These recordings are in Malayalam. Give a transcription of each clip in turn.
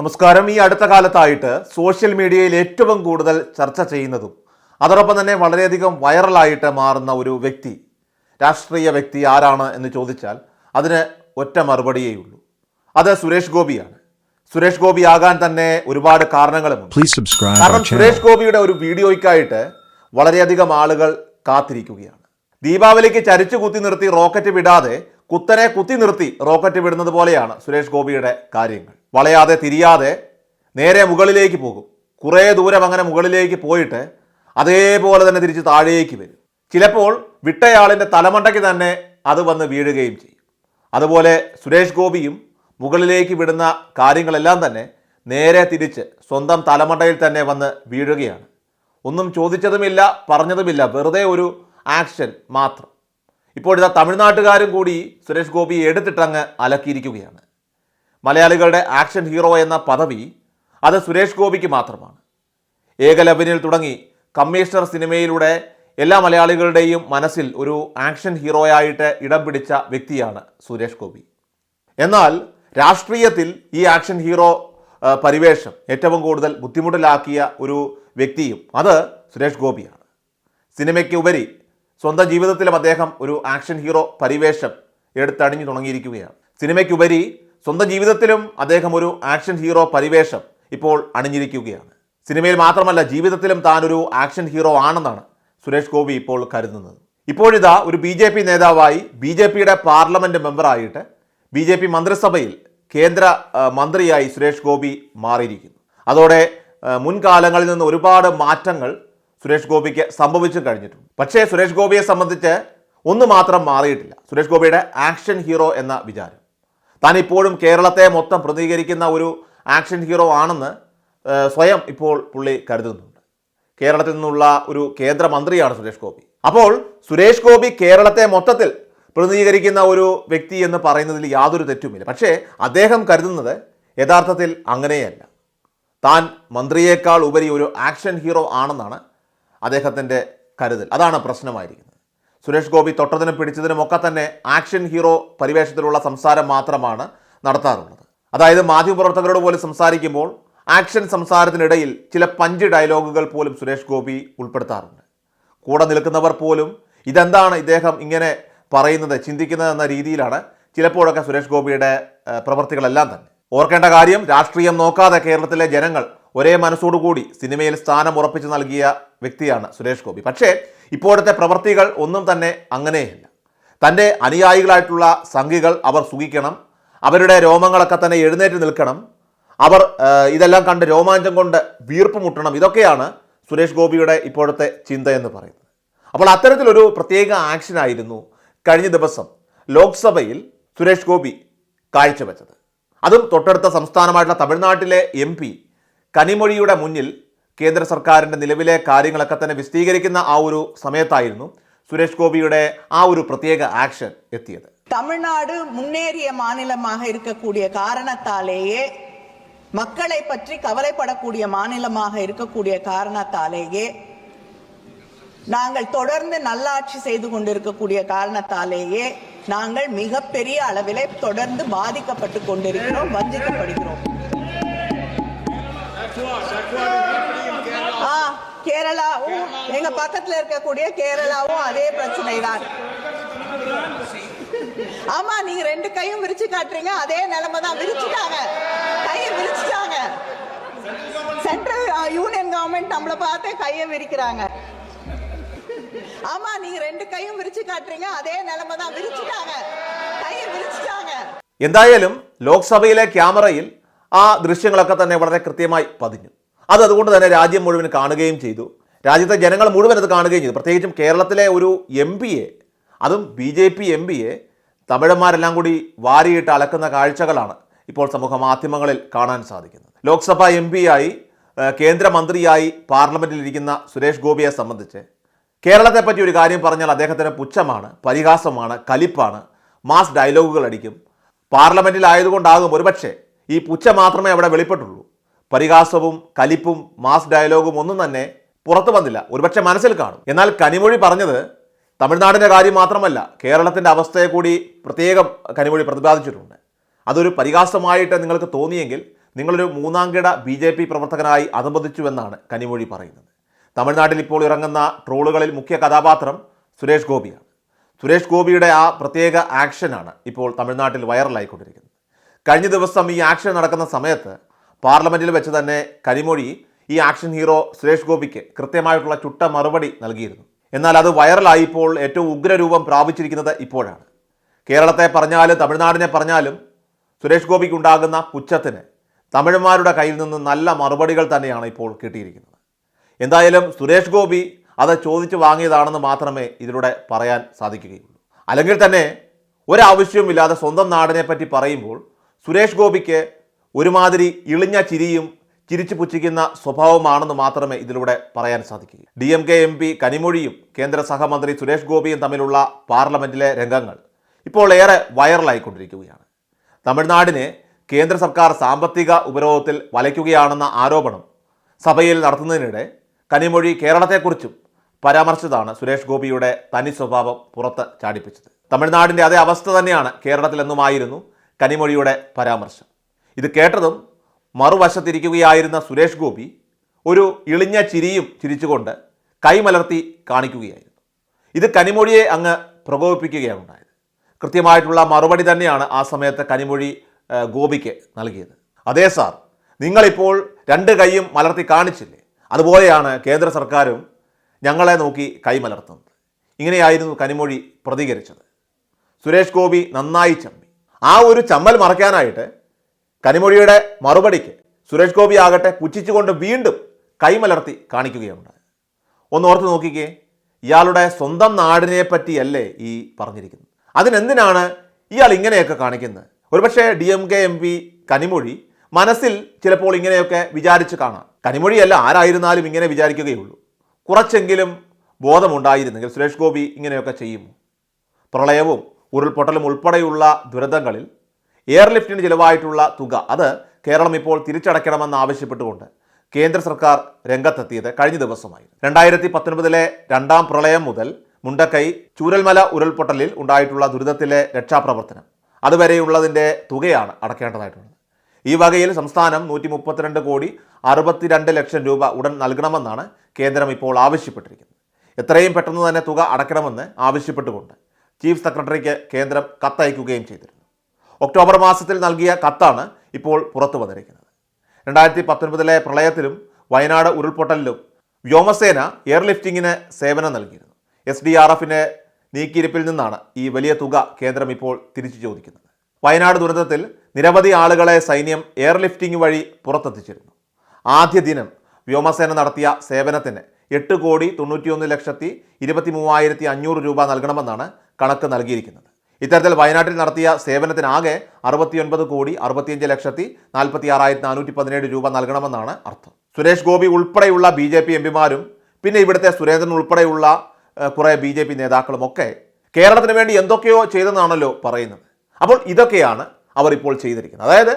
നമസ്കാരം. ഈ അടുത്ത കാലത്തായിട്ട് സോഷ്യൽ മീഡിയയിൽ ഏറ്റവും കൂടുതൽ ചർച്ച ചെയ്യുന്നതും അതോടൊപ്പം തന്നെ വളരെയധികം വൈറലായിട്ട് മാറുന്ന ഒരു വ്യക്തി രാഷ്ട്രീയ വ്യക്തി ആരാണ് എന്ന് ചോദിച്ചാൽ അതിന് ഒറ്റ മറുപടിയേ ഉള്ളൂ. അത് സുരേഷ് ഗോപിയാണ്. സുരേഷ് ഗോപി ആകാൻ തന്നെ ഒരുപാട് കാരണങ്ങളുമുണ്ട്. കാരണം സുരേഷ് ഗോപിയുടെ ഒരു വീഡിയോയ്ക്കായിട്ട് വളരെയധികം ആളുകൾ കാത്തിരിക്കുകയാണ്. ദീപാവലിക്ക് ചരിച്ചു കുത്തി നിർത്തി റോക്കറ്റ് വിടാതെ കുത്തനെ കുത്തി നിർത്തി റോക്കറ്റ് വിടുന്നത് പോലെയാണ് സുരേഷ് ഗോപിയുടെ കാര്യങ്ങൾ. വളയാതെ തിരിയാതെ നേരെ മുകളിലേക്ക് പോകും. കുറേ ദൂരം അങ്ങനെ മുകളിലേക്ക് പോയിട്ട് അതേപോലെ തന്നെ തിരിച്ച് താഴേക്ക് വരും. ചിലപ്പോൾ വിട്ടയാളിന്റെ തലമണ്ടയ്ക്ക് തന്നെ അത് വന്ന് വീഴുകയും ചെയ്യും. അതുപോലെ സുരേഷ് ഗോപിയും മുകളിലേക്ക് വിടുന്ന കാര്യങ്ങളെല്ലാം തന്നെ നേരെ തിരിച്ച് സ്വന്തം തലമണ്ടയിൽ തന്നെ വന്ന് വീഴുകയാണ്. ഒന്നും ചോദിച്ചതുമില്ല പറഞ്ഞതുമില്ല. വെറുതെ ഒരു ആക്ഷൻ മാത്രം. ഇപ്പോഴിതാ തമിഴ്നാട്ടുകാരും കൂടി സുരേഷ് ഗോപിയെ എടുത്തിട്ടങ്ങ് അലക്കിയിരിക്കുകയാണ്. മലയാളികളുടെ ആക്ഷൻ ഹീറോ എന്ന പദവി അത് സുരേഷ് ഗോപിക്ക് മാത്രമാണ്. ഏകലവനിൽ തുടങ്ങി കമ്മീഷണർ സിനിമയിലൂടെ എല്ലാ മലയാളികളുടെയും മനസ്സിൽ ഒരു ആക്ഷൻ ഹീറോയായിട്ട് ഇടം പിടിച്ച വ്യക്തിയാണ് സുരേഷ് ഗോപി. എന്നാൽ രാഷ്ട്രീയത്തിൽ ഈ ആക്ഷൻ ഹീറോ പരിവേഷം ഏറ്റവും കൂടുതൽ ബുദ്ധിമുട്ടിലാക്കിയ ഒരു വ്യക്തിയും അത് സുരേഷ് ഗോപിയാണ്. സിനിമയ്ക്ക് ഉപരി സ്വന്തം ജീവിതത്തിലും അദ്ദേഹം ഒരു ആക്ഷൻ ഹീറോ പരിവേഷം എടുത്തണിഞ്ഞു തുടങ്ങിയിരിക്കുകയാണ്. സിനിമയ്ക്കുപരി സ്വന്തം ജീവിതത്തിലും അദ്ദേഹം ഒരു ആക്ഷൻ ഹീറോ പരിവേഷം ഇപ്പോൾ അണിഞ്ഞിരിക്കുകയാണ്. സിനിമയിൽ മാത്രമല്ല ജീവിതത്തിലും താൻ ഒരു ആക്ഷൻ ഹീറോ ആണെന്നാണ് സുരേഷ് ഗോപി ഇപ്പോൾ കരുതുന്നത്. ഇപ്പോഴിതാ ഒരു ബി ജെ പി നേതാവായി ബി ജെ പിയുടെ പാർലമെന്റ് മെമ്പറായിട്ട് ബി ജെ പി മന്ത്രിസഭയിൽ കേന്ദ്ര മന്ത്രിയായി സുരേഷ് ഗോപി മാറിയിരിക്കുന്നു. അതോടെ മുൻകാലങ്ങളിൽ നിന്ന് ഒരുപാട് മാറ്റങ്ങൾ സുരേഷ് ഗോപിക്ക് സംഭവിച്ചു കഴിഞ്ഞിട്ടുണ്ട്. പക്ഷേ സുരേഷ് ഗോപിയെ സംബന്ധിച്ച് ഒന്നു മാത്രം മാറിയിട്ടില്ല. സുരേഷ് ഗോപിയുടെ ആക്ഷൻ ഹീറോ എന്ന വിചാരം. താൻ ഇപ്പോഴും കേരളത്തെ മൊത്തം പ്രതികരിക്കുന്ന ഒരു ആക്ഷൻ ഹീറോ ആണെന്ന് സ്വയം ഇപ്പോൾ പുള്ളി കരുതുന്നുണ്ട്. കേരളത്തിൽ നിന്നുള്ള ഒരു കേന്ദ്രമന്ത്രിയാണ് സുരേഷ് ഗോപി. അപ്പോൾ സുരേഷ് ഗോപി കേരളത്തെ മൊത്തത്തിൽ പ്രതിനിധീകരിക്കുന്ന ഒരു വ്യക്തി എന്ന് പറയുന്നതിൽ യാതൊരു തെറ്റുമില്ല. പക്ഷേ അദ്ദേഹം കരുതുന്നത് യഥാർത്ഥത്തിൽ അങ്ങനെയല്ല. താൻ മന്ത്രിയേക്കാൾ ഉപരി ഒരു ആക്ഷൻ ഹീറോ ആണെന്നാണ് അദ്ദേഹത്തിന്റെ കരുതൽ. അതാണ് പ്രശ്നമായിരിക്കുന്നത്. സുരേഷ് ഗോപി തൊട്ടതിനും പിടിച്ചതിനും ഒക്കെ തന്നെ ആക്ഷൻ ഹീറോ പരിവേഷത്തിലുള്ള സംസാരം മാത്രമാണ് നടത്താറുള്ളത്. അതായത് മാധ്യമപ്രവർത്തകരോട് പോലും സംസാരിക്കുമ്പോൾ ആക്ഷൻ സംസാരത്തിനിടയിൽ ചില പഞ്ച് ഡയലോഗുകൾ പോലും സുരേഷ് ഗോപി ഉൾപ്പെടുത്താറുണ്ട്. കൂടെ നിൽക്കുന്നവർ പോലും ഇതെന്താണ് ഇദ്ദേഹം ഇങ്ങനെ പറയുന്നത് ചിന്തിക്കുന്നത് എന്ന രീതിയിലാണ് ചിലപ്പോഴൊക്കെ സുരേഷ് ഗോപിയുടെ പ്രവൃത്തികളെല്ലാം തന്നെ. ഓർക്കേണ്ട കാര്യം രാഷ്ട്രീയം നോക്കാതെ കേരളത്തിലെ ജനങ്ങൾ ഒരേ മനസ്സോടുകൂടി സിനിമയിൽ സ്ഥാനം ഉറപ്പിച്ചു നൽകിയ വ്യക്തിയാണ് സുരേഷ് ഗോപി. പക്ഷേ ഇപ്പോഴത്തെ പ്രവൃത്തികൾ ഒന്നും തന്നെ അങ്ങനെയല്ല. തന്റെ അനുയായികളായിട്ടുള്ള സംഘികൾ അവർ സുഖിക്കണം അവരുടെ രോമങ്ങളൊക്കെ തന്നെ എഴുന്നേറ്റ് നിൽക്കണം അവർ ഇതെല്ലാം കണ്ട് രോമാഞ്ചം കൊണ്ട് വീർപ്പ് മുട്ടണം ഇതൊക്കെയാണ് സുരേഷ് ഗോപിയുടെ ഇപ്പോഴത്തെ ചിന്ത എന്ന് പറയുന്നത്. അപ്പോൾ അത്തരത്തിലൊരു പ്രത്യേക ആക്ഷനായിരുന്നു കഴിഞ്ഞ ദിവസം ലോക്സഭയിൽ സുരേഷ് ഗോപി കാഴ്ചവെച്ചത്. അതും തൊട്ടടുത്ത സംസ്ഥാനമായിട്ടുള്ള തമിഴ്നാട്ടിലെ എം കനിമൊഴിയുടെ മുന്നിൽ കേന്ദ്ര സർക്കാരിൻ്റെ നിലവിലെ കാര്യങ്ങളൊക്കെ തന്നെ വിശദീകരിക്കുന്ന ആ ഒരു സമയത്തായിരുന്നു സുരേഷ് ഗോപിയുടെ ആ ഒരു പ്രത്യേക ആക്ഷൻ എത്തിയത് தமிழ்நாடு முன்னேறிய மாநிலமாக இருக்கக்கூடிய காரணத்தாலேயே மக்களை பற்றி கவலைப்படக்கூடிய மாநிலமாக இருக்கக்கூடிய காரணத்தாலேயே நாங்கள் தொடர்ந்து நல்லாட்சி செய்து கொண்டிருக்கக்கூடிய காரணத்தாலேயே நாங்கள் மிகப்பெரிய அளவிலே தொடர்ந்து பாதிக்கப்பட்டு கொண்டிருக்கிறோம் வஞ்சிக்கப்படுகிறோம் ஆ கேரளாவும் எங்க பக்கத்துல இருக்கக்கூடிய கேரளாவும் அதே பிரச்சனை தான் ஆமா நீங்க ரெண்டு கையும் விரிச்சு காட்டுறீங்க அதே நிலைமை தான் விரிச்சுட்டாங்க கையை விரிச்சுட்டாங்க சென்ட்ரல் யூனியன் கவர்மெண்ட் நம்மள பார்த்து கையை விரிக்கிறாங்க ஆமா நீங்க ரெண்டு கையும் விரிச்சு காட்டுறீங்க அதே நிலைமை தான் விரிச்சுட்டாங்க கையை விரிச்சுட்டாங்க എന്തായാലും ലോക്സഭയിലെ ക്യാമറയിൽ ആ ദൃശ്യങ്ങളൊക്കെ തന്നെ വളരെ കൃത്യമായി പതിഞ്ഞു. അത് അതുകൊണ്ട് തന്നെ രാജ്യം മുഴുവൻ കാണുകയും ചെയ്തു. രാജ്യത്തെ ജനങ്ങൾ മുഴുവൻ അത് കാണുകയും ചെയ്തു. പ്രത്യേകിച്ചും കേരളത്തിലെ ഒരു എം എ അതും ബി ജെ പി എം പിയെ തമിഴന്മാരെല്ലാം കൂടി വാരിയിട്ട് അളക്കുന്ന കാഴ്ചകളാണ് ഇപ്പോൾ സമൂഹ മാധ്യമങ്ങളിൽ കാണാൻ സാധിക്കുന്നത്. ലോക്സഭ എം പിയായി കേന്ദ്രമന്ത്രിയായി പാർലമെന്റിലിരിക്കുന്ന സുരേഷ് ഗോപിയെ സംബന്ധിച്ച് കേരളത്തെ പറ്റി ഒരു കാര്യം പറഞ്ഞാൽ അദ്ദേഹത്തിന് പുച്ഛമാണ് പരിഹാസമാണ് കലിപ്പാണ്. മാസ് ഡയലോഗുകൾ അടിക്കും പാർലമെന്റിലായതുകൊണ്ടാകും ഒരുപക്ഷെ ഈ പുച്ച മാത്രമേ അവിടെ വെളിപ്പെട്ടുള്ളൂ. പരിഹാസവും കലിപ്പും മാസ് ഡയലോഗും ഒന്നും തന്നെ പുറത്തു വന്നില്ല. ഒരുപക്ഷെ മനസ്സിൽ കാണും. എന്നാൽ കനിമൊഴി പറഞ്ഞത് തമിഴ്നാടിന്റെ കാര്യം മാത്രമല്ല കേരളത്തിന്റെ അവസ്ഥയെ കൂടി പ്രത്യേകം കനിമൊഴി പ്രതിപാദിച്ചിട്ടുണ്ട്. അതൊരു പരിഹാസമായിട്ട് നിങ്ങൾക്ക് തോന്നിയെങ്കിൽ നിങ്ങളൊരു മൂന്നാംകിട ബി ജെ പി പ്രവർത്തകനായി അനുബന്ധിച്ചുവെന്നാണ് കനിമൊഴി പറയുന്നത്. തമിഴ്നാട്ടിൽ ഇപ്പോൾ ഇറങ്ങുന്ന ട്രോളുകളിൽ മുഖ്യ കഥാപാത്രം സുരേഷ് ഗോപിയാണ്. സുരേഷ് ഗോപിയുടെ ആ പ്രത്യേക ആക്ഷനാണ് ഇപ്പോൾ തമിഴ്നാട്ടിൽ വൈറലായിക്കൊണ്ടിരിക്കുന്നത്. കഴിഞ്ഞ ദിവസം ഈ ആക്ഷൻ നടക്കുന്ന സമയത്ത് പാർലമെന്റിൽ വെച്ച് തന്നെ കനിമൊഴി ഈ ആക്ഷൻ ഹീറോ സുരേഷ് ഗോപിക്ക് കൃത്യമായിട്ടുള്ള ചുട്ട മറുപടി നൽകിയിരുന്നു. എന്നാൽ അത് വൈറലായിപ്പോൾ ഏറ്റവും ഉഗ്രരൂപം പ്രാപിച്ചിരിക്കുന്നത് ഇപ്പോഴാണ്. കേരളത്തെ പറഞ്ഞാലും തമിഴ്നാടിനെ പറഞ്ഞാലും സുരേഷ് ഗോപിക്ക് ഉണ്ടാകുന്ന പുച്ഛത്തിന് തമിഴന്മാരുടെ കയ്യിൽ നിന്ന് നല്ല മറുപടികൾ തന്നെയാണ് ഇപ്പോൾ കിട്ടിയിരിക്കുന്നത്. എന്തായാലും സുരേഷ് ഗോപി അത് ചോദിച്ചു വാങ്ങിയതാണെന്ന് മാത്രമേ ഇതിലൂടെ പറയാൻ സാധിക്കുകയുള്ളൂ. അല്ലെങ്കിൽ തന്നെ ഒരാവശ്യവുമില്ലാതെ സ്വന്തം നാടിനെ പറ്റി പറയുമ്പോൾ സുരേഷ് ഗോപിക്ക് ഒരുമാതിരി ഇളിഞ്ഞ ചിരിയും ചിരിച്ചു പുച്ഛിക്കുന്ന സ്വഭാവമാണെന്ന് മാത്രമേ ഇതിലൂടെ പറയാൻ സാധിക്കൂ D M K M P കനിമൊഴിയും കേന്ദ്ര സഹമന്ത്രി സുരേഷ് ഗോപിയും തമ്മിലുള്ള പാർലമെന്റിലെ രംഗങ്ങൾ ഇപ്പോൾ ഏറെ വൈറലായിക്കൊണ്ടിരിക്കുകയാണ്. തമിഴ്നാടിനെ കേന്ദ്ര സർക്കാർ സാമ്പത്തിക ഉപരോധത്തിൽ വലയ്ക്കുകയാണെന്ന ആരോപണം സഭയിൽ നടത്തുന്നതിനിടെ കനിമൊഴി കേരളത്തെക്കുറിച്ചും പരാമർശിച്ചതാണ് സുരേഷ് ഗോപിയുടെ തനി സ്വഭാവം പുറത്ത് ചാടിപ്പിച്ചത്. തമിഴ്നാടിന്റെ അതേ അവസ്ഥ തന്നെയാണ് കേരളത്തിലെന്നുമായിരുന്നു കനിമൊഴിയുടെ പരാമർശം. ഇത് കേട്ടതും മറുവശത്തിരിക്കുകയായിരുന്ന സുരേഷ് ഗോപി ഒരു ഇളിഞ്ഞ ചിരിയും ചിരിച്ചുകൊണ്ട് കൈമലർത്തി കാണിക്കുകയായിരുന്നു. ഇത് കനിമൊഴിയെ അങ്ങ് പ്രകോപിപ്പിക്കുകയാണ് ഉണ്ടായത് കൃത്യമായിട്ടുള്ള മറുപടി തന്നെയാണ് ആ സമയത്ത് കനിമൊഴി ഗോപിക്ക് നൽകിയത്. അതേ സാർ നിങ്ങളിപ്പോൾ രണ്ട് കൈയും മലർത്തി കാണിച്ചില്ലേ? അതുപോലെയാണ് കേന്ദ്ര സർക്കാരും ഞങ്ങളെ നോക്കി കൈമലർത്തുന്നത്. ഇങ്ങനെയായിരുന്നു കനിമൊഴി പ്രതികരിച്ചത്. സുരേഷ് ഗോപി നന്നായി ചമ്മി. ആ ഒരു ചമ്മൽ മറയ്ക്കാനായിട്ട് കനിമൊഴിയുടെ മറുപടിക്ക് സുരേഷ് ഗോപി ആകട്ടെ പുച്ഛിച്ചുകൊണ്ട് വീണ്ടും കൈമലർത്തി കാണിക്കുകയുണ്ട് ഒന്ന് ഓർത്ത് നോക്കിക്കേ ഇയാളുടെ സ്വന്തം നാടിനെ പറ്റിയല്ലേ ഈ പറഞ്ഞിരിക്കുന്നത്? അതിനെന്തിനാണ് ഇയാൾ ഇങ്ങനെയൊക്കെ കാണിക്കുന്നത്? ഒരുപക്ഷെ D M K M P Kanimozhi മനസ്സിൽ ചിലപ്പോൾ ഇങ്ങനെയൊക്കെ വിചാരിച്ച് കാണാം. കനിമൊഴിയല്ല ആരായിരുന്നാലും ഇങ്ങനെ വിചാരിക്കുകയുള്ളൂ. കുറച്ചെങ്കിലും ബോധമുണ്ടായിരുന്നെങ്കിൽ സുരേഷ് ഗോപി ഇങ്ങനെയൊക്കെ ചെയ്യുമോ? പ്രളയവും ഉരുൾപൊട്ടലും ഉൾപ്പെടെയുള്ള ദുരന്തങ്ങളിൽ എയർലിഫ്റ്റിന് ചിലവായിട്ടുള്ള തുക. അത് കേരളം ഇപ്പോൾ തിരിച്ചടയ്ക്കണമെന്ന് ആവശ്യപ്പെട്ടുകൊണ്ട് കേന്ദ്ര സർക്കാർ രംഗത്തെത്തിയത് കഴിഞ്ഞ ദിവസമായി. രണ്ടായിരത്തി പത്തൊൻപതിലെ രണ്ടാം പ്രളയം മുതൽ മുണ്ടക്കൈ ചൂരൽമല ഉരുൾപൊട്ടലിൽ ഉണ്ടായിട്ടുള്ള ദുരിതത്തിലെ രക്ഷാപ്രവർത്തനം. അതുവരെയുള്ളതിന്റെ തുകയാണ് അടക്കേണ്ടതായിട്ടുള്ളത്. ഈ വകയിൽ സംസ്ഥാനം നൂറ്റി മുപ്പത്തിരണ്ട് കോടി അറുപത്തിരണ്ട് ലക്ഷം രൂപ ഉടൻ നൽകണമെന്നാണ് കേന്ദ്രം ഇപ്പോൾ ആവശ്യപ്പെട്ടിരിക്കുന്നത്. എത്രയും പെട്ടെന്ന് തന്നെ തുക അടയ്ക്കണമെന്ന് ആവശ്യപ്പെട്ടുകൊണ്ട് ചീഫ് സെക്രട്ടറിക്ക് കേന്ദ്രം കത്തയക്കുകയും ചെയ്തിരുന്നു. ഒക്ടോബർ മാസത്തിൽ നൽകിയ കത്താണ് ഇപ്പോൾ പുറത്തു വന്നിരിക്കുന്നത്. രണ്ടായിരത്തി പത്തൊൻപതിലെ പ്രളയത്തിലും വയനാട് ഉരുൾപൊട്ടലിലും വ്യോമസേന എയർലിഫ്റ്റിങ്ങിന് സേവനം നൽകിയിരുന്നു. എസ് ഡി ആർ എഫിന്റെ നീക്കിയിരിപ്പിൽ നിന്നാണ് ഈ വലിയ തുക കേന്ദ്രം ഇപ്പോൾ തിരിച്ചു ചോദിക്കുന്നത്. വയനാട് ദുരന്തത്തിൽ നിരവധി ആളുകളെ സൈന്യം എയർലിഫ്റ്റിംഗ് വഴി പുറത്തെത്തിച്ചിരുന്നു. ആദ്യ ദിനം വ്യോമസേന നടത്തിയ സേവനത്തിന് എട്ട് കോടി തൊണ്ണൂറ്റിയൊന്ന് ലക്ഷത്തി ഇരുപത്തി മൂവായിരത്തി അഞ്ഞൂറ് രൂപ നൽകണമെന്നാണ് കണക്ക് നൽകിയിരിക്കുന്നത്. ഇത്തരത്തിൽ വയനാട്ടിൽ നടത്തിയ സേവനത്തിനാകെ അറുപത്തിയൊൻപത് കോടി അറുപത്തിയഞ്ച് ലക്ഷത്തി നാൽപ്പത്തി ആറായിരത്തി നാനൂറ്റി പതിനേഴ് രൂപ നൽകണമെന്നാണ് അർത്ഥം. സുരേഷ് ഗോപി ഉൾപ്പെടെയുള്ള ബി ജെ പി എംപിമാരും പിന്നെ ഇവിടുത്തെ സുരേന്ദ്രൻ ഉൾപ്പെടെയുള്ള കുറേ ബി ജെ പി നേതാക്കളും ഒക്കെ കേരളത്തിന് വേണ്ടി എന്തൊക്കെയോ ചെയ്തെന്നാണല്ലോ പറയുന്നത്. അപ്പോൾ ഇതൊക്കെയാണ് അവർ ഇപ്പോൾ ചെയ്തിരിക്കുന്നത്. അതായത്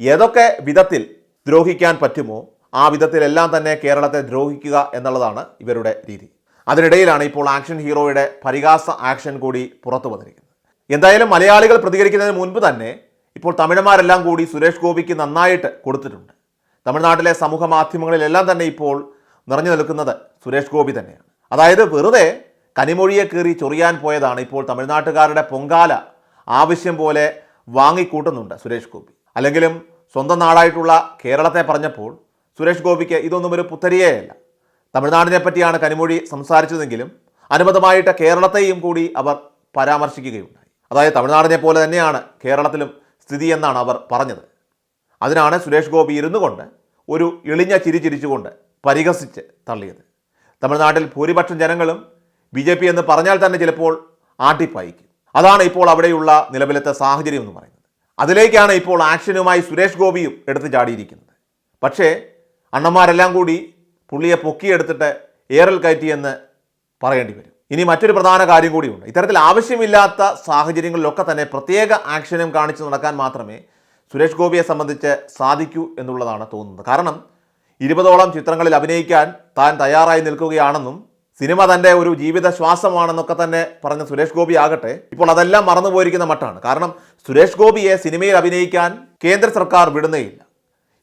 ഏതൊക്കെ വിധത്തിൽ ദ്രോഹിക്കാൻ പറ്റുമോ ആ വിധത്തിലെല്ലാം തന്നെ കേരളത്തെ ദ്രോഹിക്കുക എന്നുള്ളതാണ് ഇവരുടെ രീതി. അതിനിടയിലാണ് ഇപ്പോൾ ആക്ഷൻ ഹീറോയുടെ പരിഹാസ ആക്ഷൻ കൂടി പുറത്തു വന്നിരിക്കുന്നത്. എന്തായാലും മലയാളികൾ പ്രതികരിക്കുന്നതിന് മുൻപ് തന്നെ ഇപ്പോൾ തമിഴന്മാരെല്ലാം കൂടി സുരേഷ് ഗോപിക്ക് നന്നായിട്ട് കൊടുത്തിട്ടുണ്ട്. തമിഴ്നാട്ടിലെ സമൂഹ മാധ്യമങ്ങളിലെല്ലാം തന്നെ ഇപ്പോൾ നിറഞ്ഞു നിൽക്കുന്നത് സുരേഷ് ഗോപി തന്നെയാണ്. അതായത് വെറുതെ കനിമൊഴിയെ കീറി ചൊറിയാൻ പോയതാണ് ഇപ്പോൾ തമിഴ്നാട്ടുകാരുടെ പൊങ്കാല ആവശ്യം പോലെ വാങ്ങിക്കൂട്ടുന്നുണ്ട് സുരേഷ് ഗോപി. അല്ലെങ്കിലും സ്വന്തം നാടായിട്ടുള്ള കേരളത്തെ പറഞ്ഞപ്പോൾ സുരേഷ് ഗോപിക്ക് ഇതൊന്നും ഒരു പുത്തരിയേയല്ല തമിഴ്നാടിനെ പറ്റിയാണ് കനിമൊഴി സംസാരിച്ചതെങ്കിലും അനുബന്ധമായിട്ട് കേരളത്തെയും കൂടി അവർ പരാമർശിക്കുകയുണ്ടായി. അതായത് തമിഴ്നാടിനെ പോലെ തന്നെയാണ് കേരളത്തിലും സ്ഥിതി എന്നാണ് അവർ പറഞ്ഞത്. അതിനാണ് സുരേഷ് ഗോപി ഇരുന്നു കൊണ്ട് ഒരു ഇളിഞ്ഞ ചിരി ചിരിച്ചുകൊണ്ട് പരിഹസിച്ച് തള്ളിയത്. തമിഴ്നാട്ടിൽ ഭൂരിപക്ഷം ജനങ്ങളും ബി ജെ പി എന്ന് പറഞ്ഞാൽ തന്നെ ചിലപ്പോൾ ആട്ടിപ്പായിക്കും. അതാണ് ഇപ്പോൾ അവിടെയുള്ള നിലവിലത്തെ സാഹചര്യം എന്ന് പറയുന്നത്. അതിലേക്കാണ് ഇപ്പോൾ ആക്ഷനുമായി സുരേഷ് ഗോപിയും എടുത്തു ചാടിയിരിക്കുന്നത്. പക്ഷേ അണ്ണന്മാരെല്ലാം കൂടി പുള്ളിയെ പൊക്കിയെടുത്തിട്ട് ഏറൽ കയറ്റിയെന്ന് പറയേണ്ടി വരും. ഇനി മറ്റൊരു പ്രധാന കാര്യം കൂടിയുണ്ട്. ഇത്തരത്തിൽ ആവശ്യമില്ലാത്ത സാഹചര്യങ്ങളിലൊക്കെ തന്നെ പ്രത്യേക ആക്ഷനും കാണിച്ച് നടക്കാൻ മാത്രമേ സുരേഷ് ഗോപിയെ സംബന്ധിച്ച് സാധിക്കൂ എന്നുള്ളതാണ് തോന്നുന്നത്. കാരണം ഇരുപതോളം ചിത്രങ്ങളിൽ അഭിനയിക്കാൻ താൻ തയ്യാറായി നിൽക്കുകയാണെന്നും സിനിമ തന്റെ ഒരു ജീവിത ശ്വാസമാണെന്നൊക്കെ തന്നെ പറഞ്ഞ സുരേഷ് ഗോപി ആകട്ടെ ഇപ്പോൾ അതെല്ലാം മറന്നുപോയിരിക്കുന്ന മട്ടാണ്. കാരണം സുരേഷ് ഗോപിയെ സിനിമയിൽ അഭിനയിക്കാൻ കേന്ദ്ര സർക്കാർ വിടുന്നേയില്ല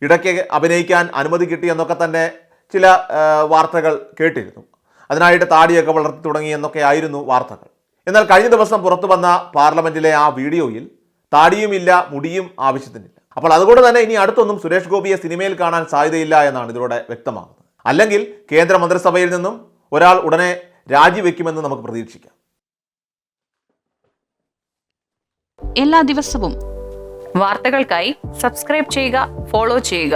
ഇടയ്ക്ക് അഭിനയിക്കാൻ അനുമതി കിട്ടിയെന്നൊക്കെ തന്നെ ചില വാർത്തകൾ കേട്ടിരുന്നു. അതിനായിട്ട് താടിയൊക്കെ വളർത്തി തുടങ്ങി എന്നൊക്കെ ആയിരുന്നു വാർത്തകൾ. എന്നാൽ കഴിഞ്ഞ ദിവസം പുറത്തു വന്ന പാർലമെന്റിലെ ആ വീഡിയോയിൽ താടിയുമില്ല മുടിയും ആവശ്യത്തിനില്ല. അപ്പോൾ അതുകൊണ്ട് തന്നെ ഇനി അടുത്തൊന്നും സുരേഷ് ഗോപിയെ സിനിമയിൽ കാണാൻ സാധ്യതയില്ല എന്നാണ് ഇതിലൂടെ വ്യക്തമാകുന്നത്. അല്ലെങ്കിൽ കേന്ദ്ര മന്ത്രിസഭയിൽ നിന്നും ഒരാൾ ഉടനെ രാജിവെക്കുമെന്ന് നമുക്ക് പ്രതീക്ഷിക്കാം. എല്ലാ ദിവസവും വാർത്തകൾക്കായി സബ്സ്ക്രൈബ് ചെയ്യുക ഫോളോ ചെയ്യുക.